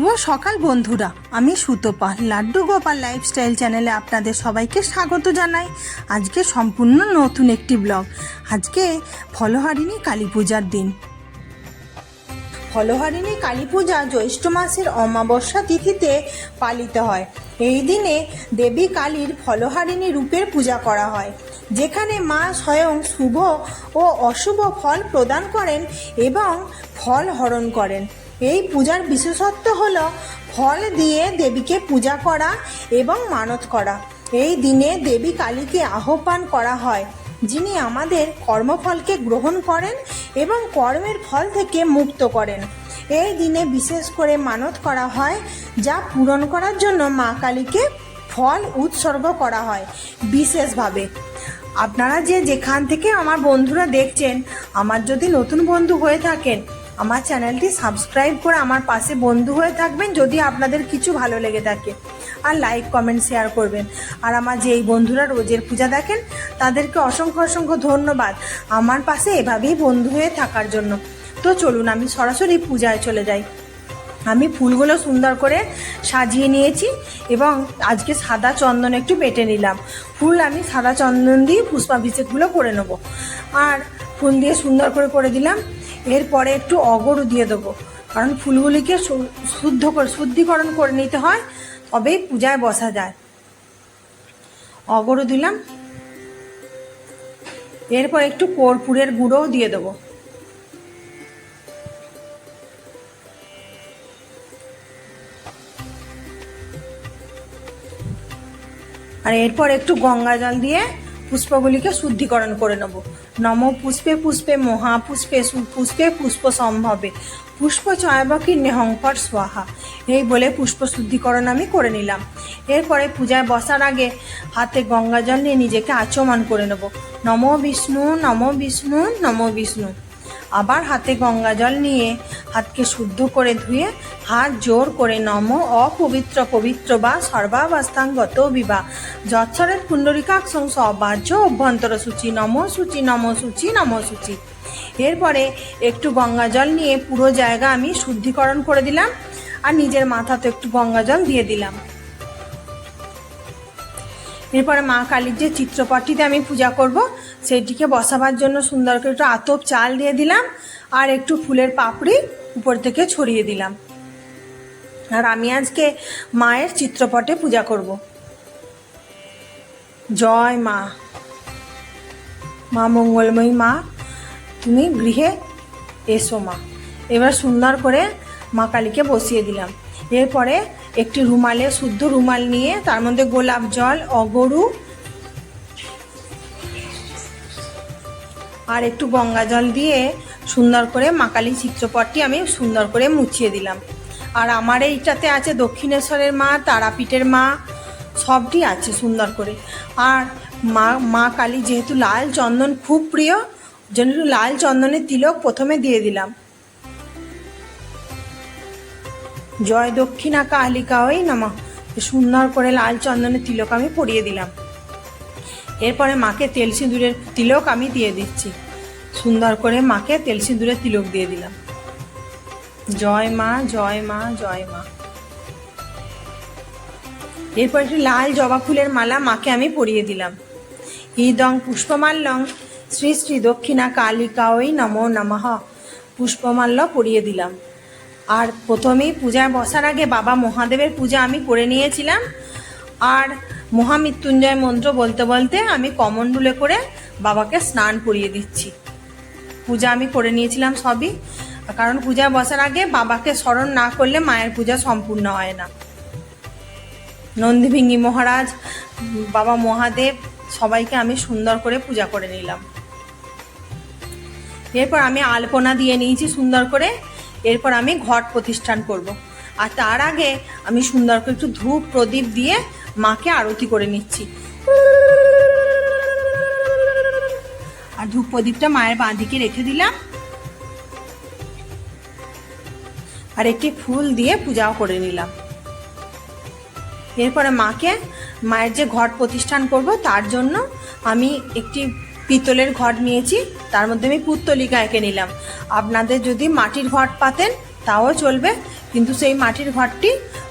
সকাল বন্ধুরা। আমি সুতপা, লাড্ডু গোপাল লাইফস্টাইল চ্যানেলে আপনাদের সবাইকে স্বাগত জানাই। আজকে সম্পূর্ণ নতুন একটি ব্লগ আজকে ফলহারিণী কালী পূজার দিন। ফলহারিণী কালী পূজা জ্যৈষ্ঠ মাসের অমাবস্যা তিথিতে পালিত হয়। এই দিনে দেবী কালীর ফলহারিণী রূপের পূজা করা হয়। যেখানে মা স্বয়ং শুভ ও অশুভ ফল প্রদান করেন এবং ফল হরণ করেন। এই পূজার বিশেষত্ব হল ফল দিয়ে দেবীকে পূজা করা এবং মানত করা। এই দিনে দেবী কালীকে আহ্বান করা হয়, যিনি আমাদের কর্মফলকে গ্রহণ করেন এবং কর্মের ফল থেকে মুক্ত করেন। এই দিনে বিশেষ করে মানত করা হয়, যা পূরণ করার জন্য মা কালীকে ফল উৎসর্গ করা হয় বিশেষভাবে। আপনারা যে যেখান থেকে আমার বন্ধুরা দেখছেন, আমার যদি নতুন বন্ধু হয়ে থাকেন আমার চ্যানেলটি সাবস্ক্রাইব করে আমার পাশে বন্ধু হয়ে থাকবেন যদি আপনাদের কিছু ভালো লেগে থাকে। আর লাইক কমেন্ট শেয়ার করবেন। আর আমার যে এই বন্ধুরা রোজের পূজা দেখেন, তাদেরকে অসংখ্য অসংখ্য ধন্যবাদ। আমার পাশে এভাবেই বন্ধু হয়ে থাকার জন্য। তো চলুন, আমি সরাসরি পূজায় চলে যাই। আমি ফুলগুলো সুন্দর করে সাজিয়ে নিয়েছি এবং আজকে সাদা চন্দন একটু বেটে নিলাম। ফুল আমি সাদা চন্দন দিয়ে পুষ্পাভিষেকগুলো করে নেব। আর ফুল দিয়ে সুন্দর করে করে দিলাম। এরপরে একটু অগরু দিয়ে দেবো। কারণ ফুলগুলিকে শুদ্ধ করে, শুদ্ধিকরণ করে নিতে হয়, তবেই পূজায় বসা যায়। অগরু দিলাম। এরপর একটু কর্পূরের গুঁড়োও দিয়ে দেবো। আর এরপর একটু গঙ্গা জল দিয়ে পুষ্পগুলিকে শুদ্ধিকরণ করে নেব। নম পুষ্পে পুষ্পে মহা পুষ্পে পুষ্পে পুষ্প সম্ভবে। পুষ্প চয়াবকি নেহংকর সোহা এই বলে পুষ্প শুদ্ধিকরণ আমি করে নিলাম। এরপরে পূজায় বসার আগে হাতে গঙ্গা জল নিয়ে নিজেকে আচমান করে নেব। নম বিষ্ণু নম বিষ্ণু নম বিষ্ণু। আবার হাতে গঙ্গা জল নিয়ে হাতকে শুদ্ধ করে ধুয়ে হাত জোর করে নম অপবিত্র পবিত্র বা সর্বাবস্থাঙ্গত বিবা যৎসরের পুণ্ডরিকাক্ষং সবাহ্য অভ্যন্তর সূচি নম সূচি নম সূচি নম সূচি। এরপরে একটু গঙ্গা জল নিয়ে পুরো জায়গা আমি শুদ্ধিকরণ করে দিলাম আর নিজের মাথাতে একটু গঙ্গা জল দিয়ে দিলাম। এরপরে মা কালীর যে চিত্রপটটিতে আমি পূজা করব সেটিকে বসাবার জন্য সুন্দর করে একটু আতপ চাল দিয়ে দিলাম আর একটু ফুলের পাপড়ি উপর থেকে ছড়িয়ে দিলাম। আর আমি আজকে মায়ের চিত্রপটে পূজা করব। জয় মা। মা মঙ্গলময়ী মা, তুমি গৃহে এসো মা। এবার সুন্দর করে মা কালীকে বসিয়ে দিলাম। এরপরে একটি রুমালে, শুদ্ধ রুমাল নিয়ে তার মধ্যে গোলাপ জল, অগরু আর একটু গঙ্গা জল দিয়ে সুন্দর করে মা কালী চিত্রপটটি আমি সুন্দর করে মুছিয়ে দিলাম। আর আমার এইটাতে আছে দক্ষিণেশ্বরের মা, তারাপীঠের মা, সবটি আছে সুন্দর করে। আর মা মা কালী যেহেতু লাল চন্দন খুব প্রিয় জন্য লাল চন্দনের তিলক প্রথমে দিয়ে দিলাম। জয় দক্ষিণা কালিকা ওই নামা। সুন্দর করে লাল চন্দনের তিলক আমি পরিয়ে দিলাম। এরপরে মাকে তেল সিঁদুরের তিলক আমি দিয়ে দিচ্ছি। সুন্দর করে মাকে তেল সিঁদুরের তিলক দিয়ে দিলাম। জয় মা জয় মা জয় মা। এরপর একটু লাল জবা ফুলের মালা মাকে আমি পরিয়ে দিলাম। ইদং পুষ্পমাল্যং শ্রী শ্রী দক্ষিণা কালিকা ওই নমো নমঃ পুষ্পমাল্য পরিয়ে দিলাম। আর প্রথমেই পূজায় বসার আগে বাবা মহাদেবের পূজা আমি করে নিয়েছিলাম। আর মহামৃত্যুঞ্জয় মন্ত্র বলতে বলতে আমি কমণ্ডুলে করে বাবাকে স্নান করিয়ে দিচ্ছি। পূজা আমি করে নিয়েছিলাম সবই। কারণ পূজা বসার আগে বাবাকে স্মরণ না করলে মায়ের পূজা সম্পূর্ণ হয় না। নন্দীভিঙ্গি মহারাজ, বাবা মহাদেব, সবাইকে আমি সুন্দর করে পূজা করে নিলাম। এরপর আমি আলপনা দিয়ে নিয়েছি সুন্দর করে। এরপর আমি ঘট প্রতিষ্ঠান করব। আর তার আগে আমি সুন্দর করে একটু ধূপ প্রদীপ দিয়ে মাকে আরতি করে নিচ্ছি। আর ধূপ প্রদীপটা মায়ের বাঁদিকে রেখে দিলাম। আর একটি ফুল দিয়ে পূজাও করে নিলাম। এরপরে মাকে মায়ের যে ঘট প্রতিষ্ঠান করব, তার জন্য আমি একটি পিতলের ঘট নিয়েছি। তার মধ্যে আমি পুত্তলিকা এঁকে নিলাম। আপনাদের যদি মাটির ঘট পাতেন তাও চলবে, কিন্তু সেই মাটির ঘরটি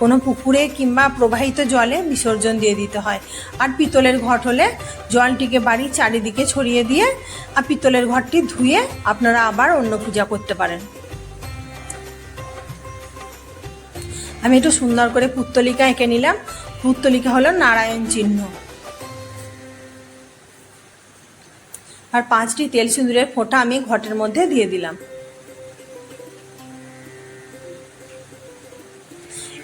কোনো পুকুরে কিংবা প্রবাহিত জলে বিসর্জন দিয়ে দিতে হয়। আর পিতলের ঘট হলে জলটিকে বাড়ির চারিদিকে ছড়িয়ে দিয়ে আর পিতলের ঘরটি ধুয়ে আপনারা আবার অন্য পূজা করতে পারেন। আমি একটু সুন্দর করে পুত্তলিকা এঁকে নিলাম। পুত্তলিকা হলো নারায়ণ চিহ্ন। আর পাঁচটি তেল সিঁদুরের ফোঁটা আমি ঘটের মধ্যে দিয়ে দিলাম।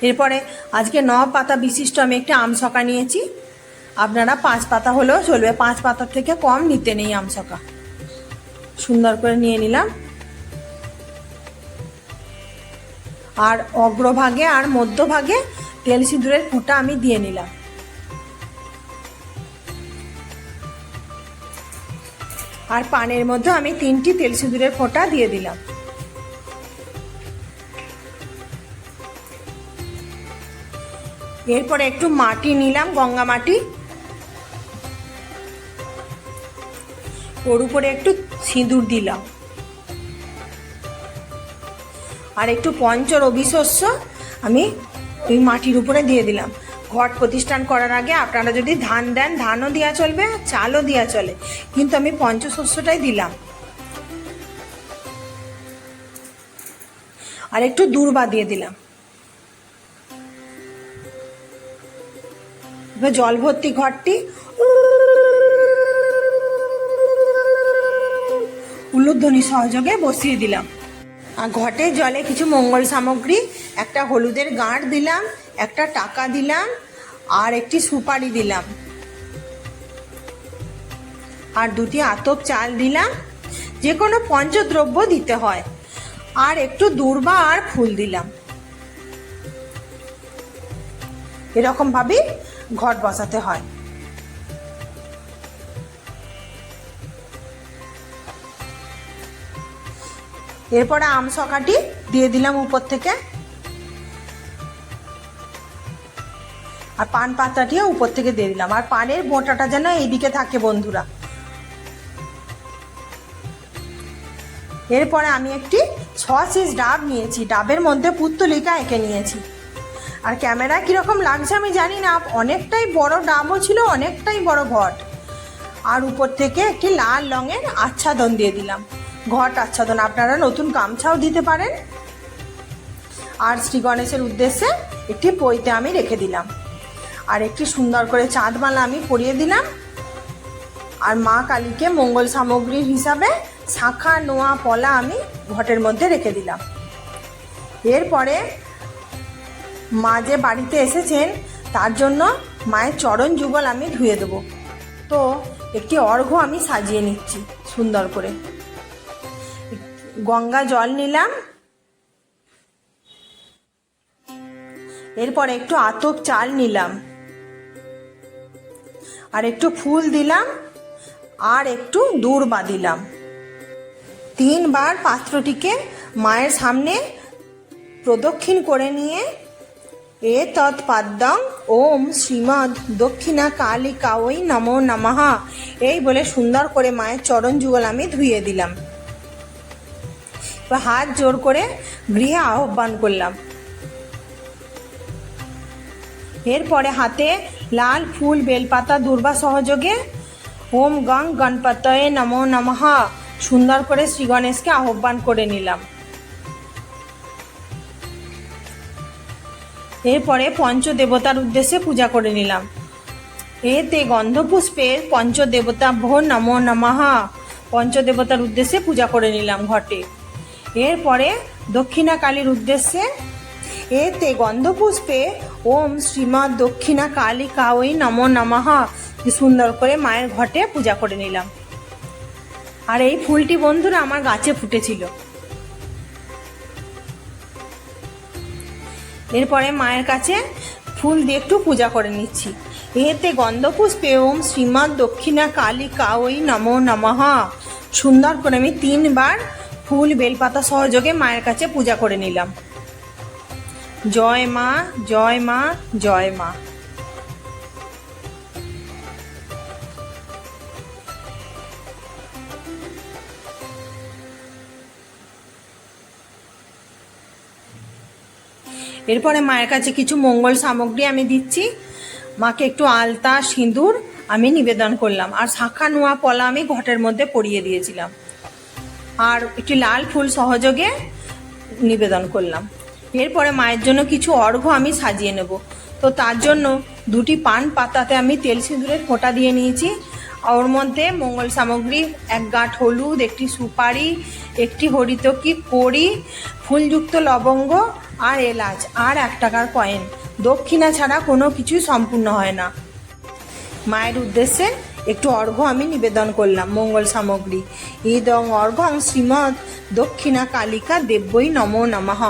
এরপরে আজকে ন পাতা বিশিষ্ট আমি একটা আমসকা নিয়েছি। আপনারা পাঁচ পাতা হলেও চলবে। পাঁচ পাতার থেকে কম নিতে নেই আমসকা সুন্দর করে নিয়ে নিলাম। আর অগ্রভাগে আর মধ্যভাগে তেল সিঁদুরের ফোঁটা আমি দিয়ে নিলাম। আর পানের মধ্যে আমি তিনটি তেল সিঁদুরের ফোঁটা দিয়ে দিলাম। এরপরে একটু মাটি নিলাম, গঙ্গা মাটি। ওর উপরে একটু সিঁদুর দিলাম। আর একটু পঞ্চর অভিশস্য আমি ওই মাটির উপরে দিয়ে দিলাম। ঘট প্রতিষ্ঠান করার আগে আপনারা যদি ধান দেন, ধানও দেওয়া চলবে, চালও দেওয়া চলে। কিন্তু আমি পঞ্চশস্যটাই দিলাম। আর একটু দূর্বা দিয়ে দিলাম। জল ভর্তি ঘরটি। উলুধ্বনি সহযোগে বসিয়ে দিলাম। আর ঘটের জলে কিছু মঙ্গল সামগ্রী, একটা হলুদের গাঁট দিলাম, একটা টাকা দিলাম, আর একটি সুপারি দিলাম। আর দুটি আতপ চাল দিলাম। যে কোনো পঞ্চদ্রব্য দিতে হয়। আর একটু দূর্বা আর ফুল দিলাম। এরকম ভাবেই ঘট বসাতে হয়। এরপরে আম সকাটি দিয়ে দিলাম উপর থেকে। আর পান পাতাটিও উপর থেকে দিয়ে দিলাম। আর পানের বোঁটাটা যেন এইদিকে থাকে বন্ধুরা। এরপরে আমি একটি ছ সিজ ডাব নিয়েছি। ডাবের মধ্যে পুত্তলিকা এঁকে নিয়েছি। আর ক্যামেরা কীরকম লাগছে আমি জানি না, অনেকটাই বড় ডাবও ছিল, অনেকটাই বড় ঘট আর উপর থেকে একটি লাল রঙের আচ্ছাদন দিয়ে দিলাম। ঘট আচ্ছাদন, আপনারা নতুন গামছাও দিতে পারেন। আর শ্রী গণেশের উদ্দেশ্যে একটি পইতে আমি রেখে দিলাম। আর একটি সুন্দর করে চাঁদমালা আমি পরিয়ে দিলাম। আর মা কালীকে মঙ্গল সামগ্রীর হিসাবে শাখা, নোয়া, পলা আমি ঘটের মধ্যে রেখে দিলাম। এরপরে মা যে বাড়িতে এসেছেন, তার জন্য মায়ের চরণ যুগল আমি ধুয়ে দেবো। তো একটি অর্ঘ্য আমি সাজিয়ে নিচ্ছি সুন্দর করে। গঙ্গা জল নিলাম। এরপর একটু আতপ চাল নিলাম। আর একটু ফুল দিলাম। আর একটু দূর দিলাম। তিনবার পাত্রটিকে মায়ের সামনে প্রদক্ষিণ করে নিয়ে এ তৎপাদ্যং ওম শ্রীমদ দক্ষিণা কালিকা ওই নমো নমঃ এই বলে সুন্দর করে মায়ের চরণ যুগল আমি ধুয়ে দিলাম। হাত জোর করে গৃহে আহ্বান করলাম। এরপরে হাতে লাল ফুল, বেলপাতা, দুর্বা সহযোগে ওম গং গণপতয়ে নমো নমঃ। সুন্দর করে শ্রী গণেশকে আহ্বান করে নিলাম। এরপরে পঞ্চদেবতার উদ্দেশ্যে পূজা করে নিলাম। এতে গন্ধপুষ্পের পঞ্চদেবতা ভো নমো নমঃ পঞ্চদেবতার উদ্দেশ্যে পূজা করে নিলাম ঘটে। এরপরে দক্ষিণা কালীর উদ্দেশ্যে এতে গন্ধপুষ্পে ওম শ্রীমৎ দক্ষিণা কালী কাউই নমো নমঃ সুন্দর করে মায়ের ঘটে পূজা করে নিলাম। আর এই ফুলটি বন্ধুরা আমার গাছে ফুটেছিল। এরপরে মায়ের কাছে ফুল দিয়ে একটু পূজা করে নিচ্ছি। এতে গন্ধপুষ্পে ওম শ্রীমৎ দক্ষিণা কালী কাউই নমো নমঃ। সুন্দর করে আমি তিনবার ফুল বেলপাতা সহযোগে মায়ের কাছে পূজা করে নিলাম। জয় মা জয় মা জয় মা। এরপরে মায়ের কাছে কিছু মঙ্গল সামগ্রী আমি দিচ্ছি। মাকে একটু আলতা, সিঁদুর আমি নিবেদন করলাম। আর শাখা, নোয়া, পলা আমি ঘটের মধ্যে পরিয়ে দিয়েছিলাম। আর একটি লাল ফুল সহযোগে নিবেদন করলাম। এরপরে মায়ের জন্য কিছু অর্ঘ্য আমি সাজিয়ে নেব। তো তার জন্য দুটি পান পাতাতে আমি তেল, সিঁদুরের ফোঁটা দিয়ে নিয়েছি। ওর মধ্যে মঙ্গল সামগ্রী, এক গাঁঠ হলুদ, একটি সুপারি, একটি হরিতকি, কড়ি, ফুলযুক্ত লবঙ্গ আর এলাচ, আর এক টাকার কয়েন দক্ষিণা ছাড়া কোনো কিছুই সম্পূর্ণ হয় না। মায়ের উদ্দেশ্যে একটু অর্ঘ্য আমি নিবেদন করলাম, মঙ্গল সামগ্রী। ইদং অর্ঘং শ্রীমৎ দক্ষিণা কালিকা দেব্যই নমো নমঃ।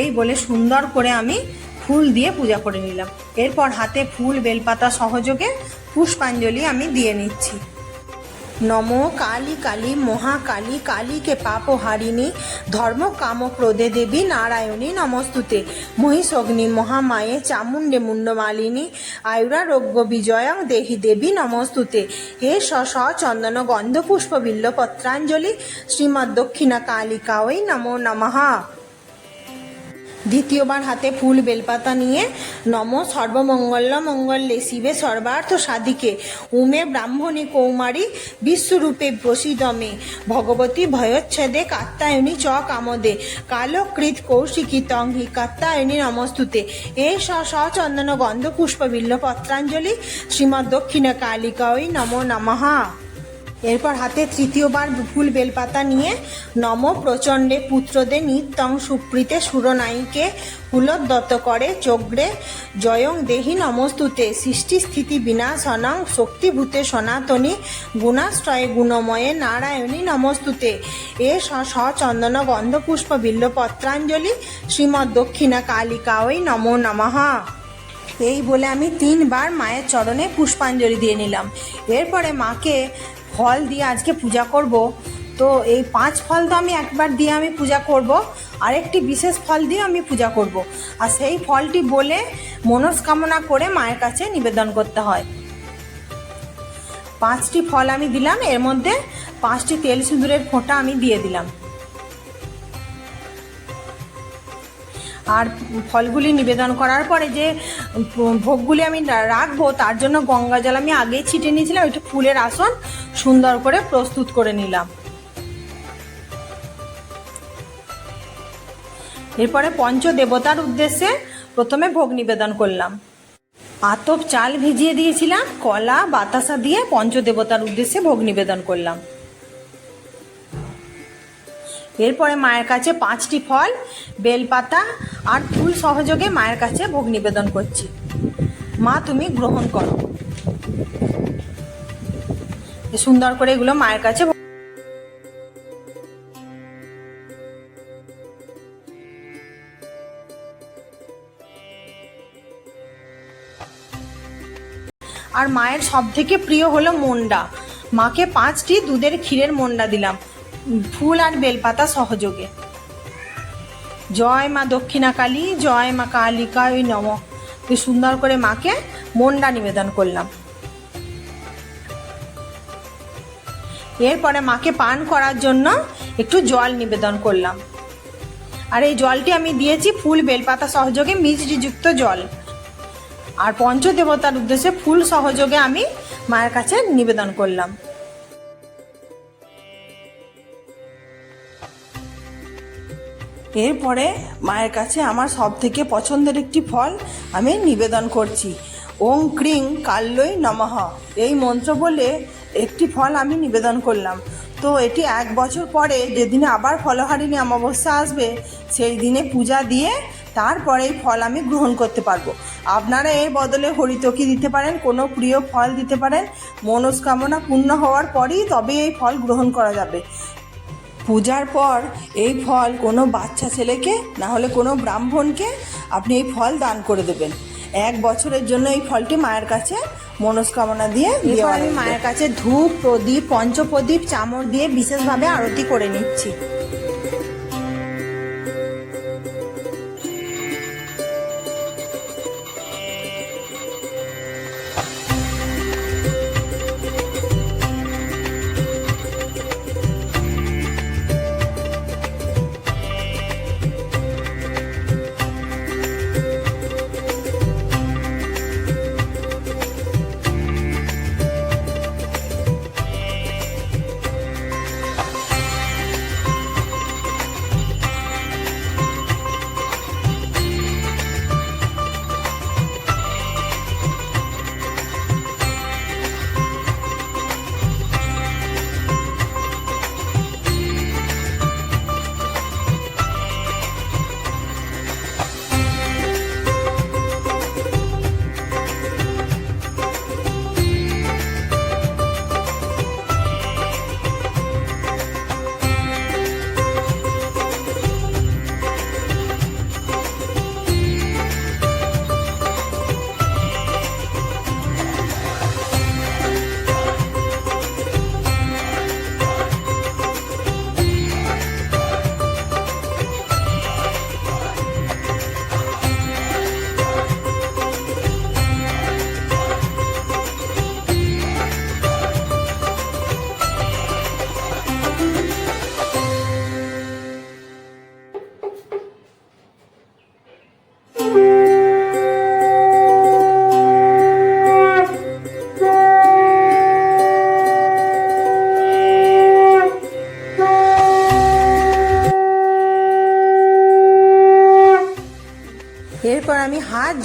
এই বলে সুন্দর করে আমি ফুল দিয়ে পূজা করে নিলাম। এরপর হাতে ফুল, বেলপাতা সহযোগে পুষ্পাঞ্জলি আমি দিয়ে নিচ্ছি। নম কালী কালী মহাকালী কালীকে পাপ হারিণী, ধর্ম কাম প্রদে দেবী নারায়ণী নমস্তুতে। মহিষগ্নি মহামায়ে চামুণ্ডে মুন্ডমালিনী আয়ুরারোগ্য বিজয়ং দেহি দেবী নমস্তুতে। হে স স চন্দন গন্ধ পুষ্প বিল্ল পত্রাঞ্জলি শ্রীমৎ দক্ষিণা কালিকা ওই নমো নমঃ। দ্বিতীয়বার হাতে ফুল বেলপাতা নিয়ে নম সর্বমঙ্গল মঙ্গলে শিবে সর্বার্থ সাধিকে। উমে ব্রাহ্মণী কৌমারী বিশ্বরূপে প্রসিদমে। ভগবতী ভয়োচ্ছেদে কাত্তায়নী চ কামদে। কালকৃত কৌশিকী তং হি কাত্তায়নী নমস্তুতে। এ স সচন্দন গন্ধ পুষ্প বিল্ল পত্রাঞ্জলি শ্রীমৎ দক্ষিণ কালিকা ওই নমো নমঃ। এরপর হাতে তৃতীয়বার ফুল বেলপাতা নিয়ে নম প্রচণ্ডে পুত্রদে নিত্যং সুপ্রীতে সুরনায়ীকে হুলোদ্দত্ত করে চোগ্রে জয়ং দেহি নমস্তুতে সৃষ্টি স্থিতি বিনাশনং শক্তিভূতে সনাতনী গুণাশ্রয়ে গুণময়ে নারায়ণী নমস্তুতে। এ সচন্দন গন্ধপুষ্প বিল্ল পত্রাঞ্জলি শ্রীমৎ দক্ষিণা কালিকা ওই নমো নমঃ। এই বলে আমি তিনবার মায়ের চরণে পুষ্পাঞ্জলি দিয়ে নিলাম। এরপরে মাকে ফল দিয়ে আজকে পূজা করব। তো এই পাঁচ ফল তো আমি একবার দিয়ে আমি পূজা করব, আরেকটি বিশেষ ফল দিয়ে আমি পূজা করব। আর সেই ফলটি বলে মনস্কামনা করে মায়ের কাছে নিবেদন করতে হয়। পাঁচটি ফল আমি দিলাম, এর মধ্যে পাঁচটি তেল সিঁদুরের ফোঁটা আমি দিয়ে দিলাম। আর ফলগুলি নিবেদন করার পরে যে ভোগগুলি আমি রাখব, তার জন্য গঙ্গা জল আমি আগেই ছিটে নিয়েছিলাম, একটু ফুলের আসন সুন্দর করে প্রস্তুত করে নিলাম। এরপরে পঞ্চ দেবতার উদ্দেশ্যে প্রথমে ভোগ নিবেদন করলাম। আতপ চাল ভিজিয়ে দিয়েছিলাম, কলা, বাতাসা দিয়ে পঞ্চদেবতার উদ্দেশ্যে ভোগ নিবেদন করলাম। এরপরে মায়ের কাছে পাঁচটি ফল, বেলপাতা আর ফুল সহযোগে মায়ের কাছে ভোগ নিবেদন করছি। মা, তুমি গ্রহণ করো। সুন্দর করে এগুলো মায়ের কাছে আর মায়ের সব থেকে প্রিয় হলো মন্ডা। মাকে পাঁচটি দুধের ক্ষীরের মন্ডা দিলাম। ফুল আর বেলপাতা সহযোগে। জয় মা দক্ষিণা কালী জয় মা কালিকা ওই নম সুন্দর করে মাকে মন্ডা নিবেদন করলাম। এরপরে মাকে পান করার জন্য একটু জল নিবেদন করলাম। আর এই জলটি আমি দিয়েছি ফুল, বেলপাতা সহযোগে মিষ্টিযুক্ত জল। আর পঞ্চদেবতার উদ্দেশ্যে ফুল সহযোগে আমি মায়ের কাছে নিবেদন করলাম। এরপরে মায়ের কাছে আমার সব থেকে পছন্দের একটি ফল আমি নিবেদন করছি। ওং ক্রিং কাল্লই নমঃ। এই মন্ত্র বলে একটি ফল আমি নিবেদন করলাম। তো এটি এক বছর পরে যেদিনে আবার ফলহারিণী অমাবস্যা আসবে, সেই দিনে পূজা দিয়ে তারপরে এই ফল আমি গ্রহণ করতে পারব। আপনারা এর বদলে হরিতকি দিতে পারেন, কোনো প্রিয় ফল দিতে পারেন। মনস্কামনা পূর্ণ হওয়ার পরেই তবে এই ফল গ্রহণ করা যাবে। পূজার পর এই ফল কোনো বাচ্চা ছেলেকে না হলে কোনো ব্রাহ্মণকে আপনি এই ফল দান করে দেবেন। এক বছরের জন্য এই ফলটি মায়ের কাছে মনস্কামনা দিয়ে আমি মায়ের কাছে ধূপ প্রদীপ পঞ্চপ্রদীপ চামড় দিয়ে বিশেষভাবে আরতি করে নিচ্ছি।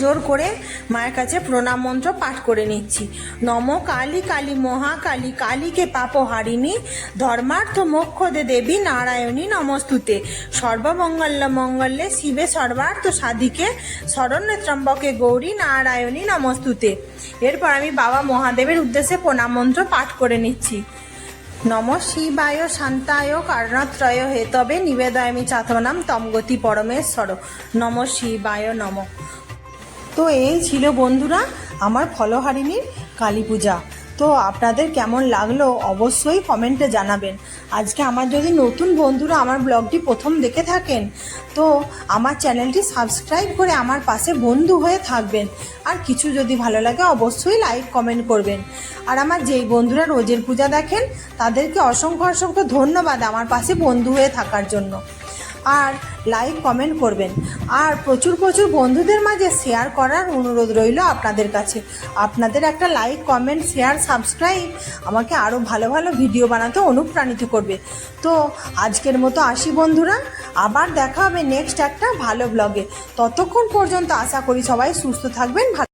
জোর করে মায়ের কাছে প্রণাম মন্ত্র পাঠ করে নিচ্ছি। নম কালী কালী মহাকালী কালীকে পাপ হারিণী, ধর্মার্থ মোক্ষ দে দেবী নারায়ণী নমস্তুতে। সর্বমঙ্গল মঙ্গলে শিবে সর্বার্থ সাধিকে, শরণ্য ত্রম্বকে গৌরী নারায়ণী নমস্তুতে। এরপর আমি বাবা মহাদেবের উদ্দেশ্যে প্রণাম মন্ত্র পাঠ করে নিচ্ছি। নম শিবায় শান্তায় কারণত্রয় হেতবে নিবেদয়ামি চাতনাম তমগতি পরমেশ্বর। নম শিবায় নম। তো এই ছিল বন্ধুরা আমার ফলহারিণীর কালী পূজা। তো আপনাদের কেমন লাগল অবশ্যই কমেন্টে জানাবেন। আজকে আমার যদি নতুন বন্ধুরা আমার ব্লগটি প্রথম দেখে থাকেন, তো আমার চ্যানেলটি সাবস্ক্রাইব করে আমার পাশে বন্ধু হয়ে থাকবেন। আর কিছু যদি ভালো লাগে অবশ্যই লাইক, কমেন্ট করবেন। আর আমার যেই বন্ধুরা রোজের পূজা দেখেন, তাদেরকে অসংখ্য অসংখ্য ধন্যবাদ আমার পাশে বন্ধু হয়ে থাকার জন্য। আর লাইক কমেন্ট করবেন। আর প্রচুর প্রচুর বন্ধুদের মাঝে শেয়ার করার অনুরোধ রইল আপনাদের কাছে। আপনাদের একটা লাইক কমেন্ট শেয়ার সাবস্ক্রাইব আমাকে আরও ভালো ভালো ভিডিও বানাতে অনুপ্রাণিত করবে। তো আজকের মতো আসি বন্ধুরা। আবার দেখা হবে নেক্সট একটা ভালো ব্লগে ততক্ষণ পর্যন্ত আশা করি সবাই সুস্থ থাকবেন, ভালো